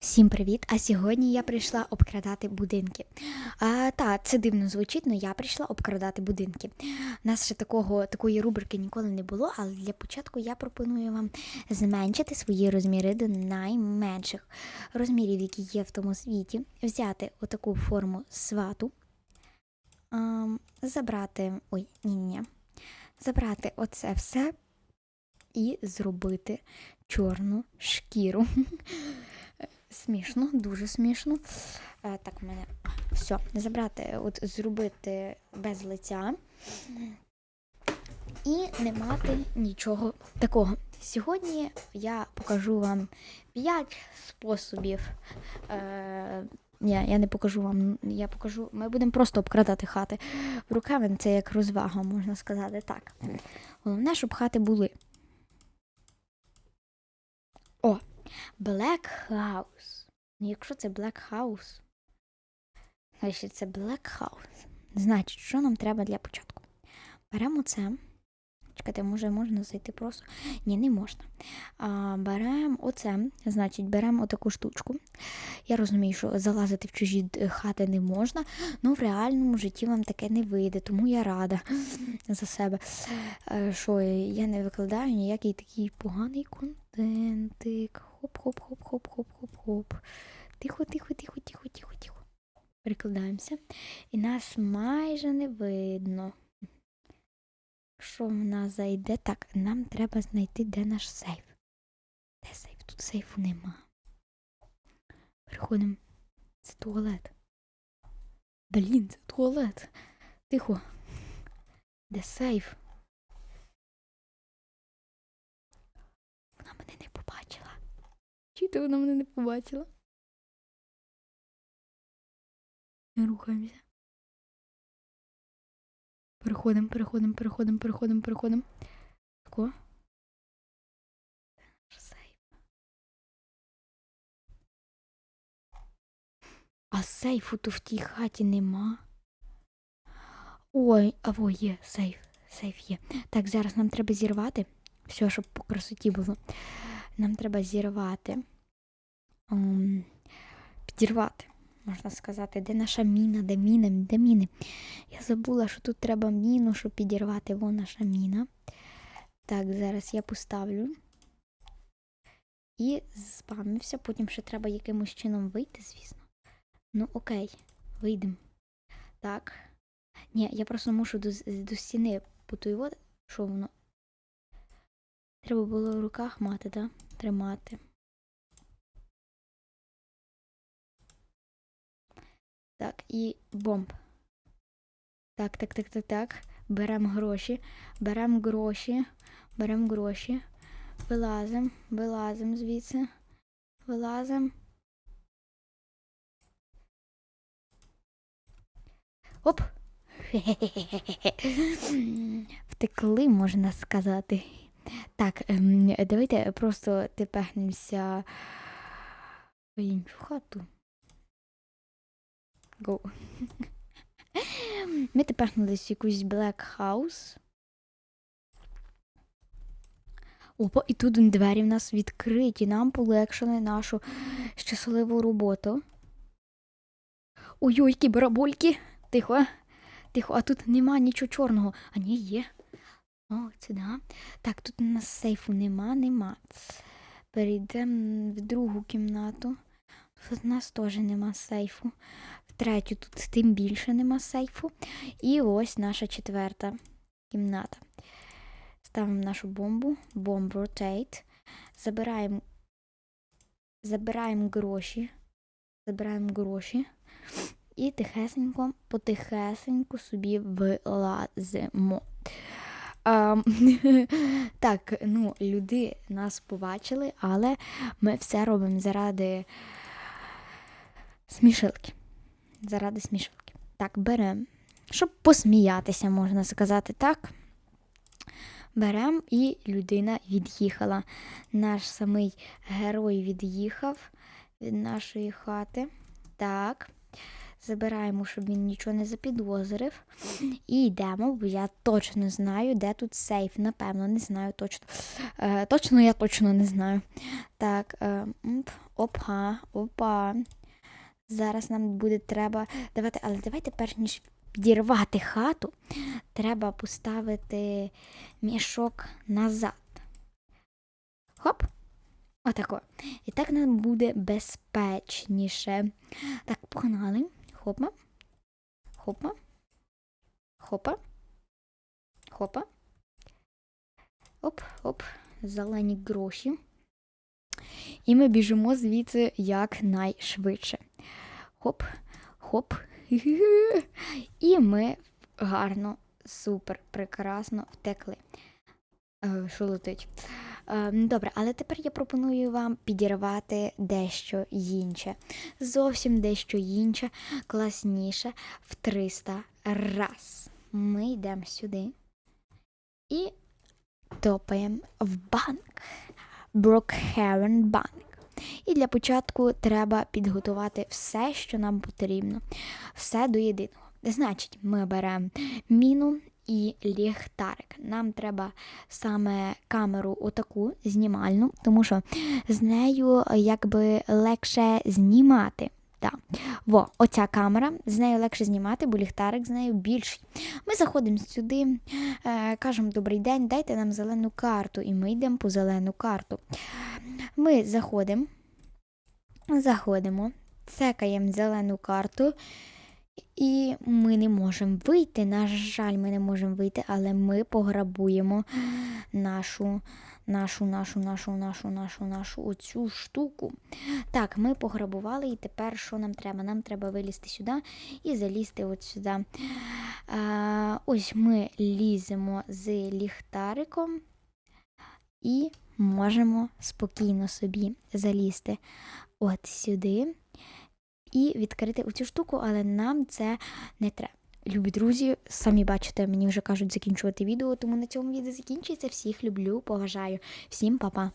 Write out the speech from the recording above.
Всім привіт! А сьогодні я прийшла обкрадати будинки. А, та, це дивно звучить, але я прийшла обкрадати будинки. У нас ще такого, такої рубрики ніколи не було, але для початку я пропоную вам зменшити свої розміри до найменших розмірів, які є в тому світі, взяти отаку форму свату, ам, забрати. Ой, ні-ні. Забрати оце все і зробити чорну шкіру. Смішно, дуже смішно. Е, так, в мене все. Забрати, от зробити без лиця і не мати нічого такого. Сьогодні я покажу вам 5 способів. Е, ні, я не покажу вам. Я покажу. Ми будемо просто обкрадати хати. Рукавин це як розвага, можна сказати так. Головне, щоб хати були. О, Black House. Ну, якщо це Black House, значить це Black House. Значить, що нам треба для початку? Беремо це. Чекайте, може можна зайти просто. Ні, не можна. А, Беремо оце, значить, беремо отаку штучку. Я розумію, що залазити в чужі хати не можна, але в реальному житті вам таке не вийде, тому я рада за себе. Е, Що я не викладаю ніякий такий поганий контентик. Хоп-хоп-хоп-хоп-хоп-хоп-хоп. Тихо, тихо, тихо, тихо, тихо, тихо. Перекладаємося. І нас майже не видно. Що в нас зайде? Так, нам треба знайти, де наш сейф. Де сейф? Тут сейфу нема. Переходимо. Це туалет. Блін, це туалет. Тихо. Де сейф? Вона мене не побачила. Чити вона мене не побачила. Рухаємося. Переходимо, переходимо, переходимо, переходимо, переходимо. Тако. А сейфу то в тій хаті нема. Ой, або є сейф. Сейф є. Так, зараз нам треба зірвати. Все, щоб по красоті було. Нам треба зірвати. Ем, підірвати, можна сказати, де наша міна, де міна, де міни. Я забула, що тут треба міну, щоб підірвати. Вон наша міна. Так, зараз я поставлю. І спамився, потім ще треба якимось чином вийти, звісно. Ну, окей, вийдемо. Так. Ні, я просто мушу до, до стіни потуювати, що воно. Треба було в руках мати, так? Тримати. Так, і бомб. Так, так, так, так, так. Беремо гроші, беремо гроші, беремо гроші. Вилазимо, вилазимо звідси. Вилазимо. Оп! Втекли, можна сказати. Так, ем, давайте просто тепехнемося в іншу хату. Go. Ми тепехнулись в якусь Black House. Опа, і тут двері в нас відкриті. Нам полегшили нашу щасливу роботу. Ой-ой, які барабольки. Тихо. Тихо, а тут нема нічого чорного. А ні, є. О, це да. Так, тут у нас сейфу нема, нема. Перейдемо в другу кімнату. Тут у нас теж нема сейфу. В третю тут тим більше нема сейфу. І ось наша четверта кімната. Ставимо нашу бомбу, бомб rotate. Забираємо, забираємо гроші. Забираємо гроші. І тихесенько, потихесенько собі вилазимо. Ам, так, ну, люди нас побачили, але ми все робимо заради смішилки. Заради смішилки. Так, беремо. Щоб посміятися, можна сказати так. Беремо і людина від'їхала. Наш самий герой від'їхав від нашої хати. Так. Забираємо, щоб він нічого не запідозрив. І йдемо, бо я точно знаю, де тут сейф. Напевно, не знаю точно. Е, точно я точно не знаю. Так, е, опа, опа. Зараз нам буде треба. Давайте, але давайте, перш ніж підірвати хату, треба поставити мішок назад. Хоп. Отако. І так нам буде безпечніше. Так, погнали. Хопа. Хопа. Хопа. Хопа. Оп, оп. Зелені гроші. І ми біжимо звідси якнайшвидше. Хоп, хоп. І ми гарно, супер, прекрасно втекли. Е, Що летить? Е, Добре, але тепер я пропоную вам підірвати дещо інше. Зовсім дещо інше, класніше в 300 раз. Ми йдемо сюди і топаємо в банк. Brookhaven Bank. І для початку треба підготувати все, що нам потрібно. Все до єдиного. Значить, ми беремо міну і ліхтарик. Нам треба саме камеру отаку знімальну, тому що з нею якби легше знімати. Так. Во, оця камера, з нею легше знімати, бо ліхтарик з нею більший. Ми заходимо сюди, е, кажемо добрий день, дайте нам зелену карту, і ми йдемо по зелену карту. Ми заходимо, заходимо, цекаємо зелену карту, і ми не можемо вийти. На жаль, ми не можемо вийти, але ми пограбуємо нашу, нашу, нашу, нашу, нашу, нашу, нашу оцю штуку. Так, ми пограбували, і тепер що нам треба? Нам треба вилізти сюди і залізти от сюди. А, ось ми ліземо з ліхтариком і можемо спокійно собі залізти от сюди і відкрити оцю штуку, але нам це не треба. Любі друзі, самі бачите, мені вже кажуть закінчувати відео, тому на цьому відео закінчується. Всіх люблю, поважаю. Всім па-па.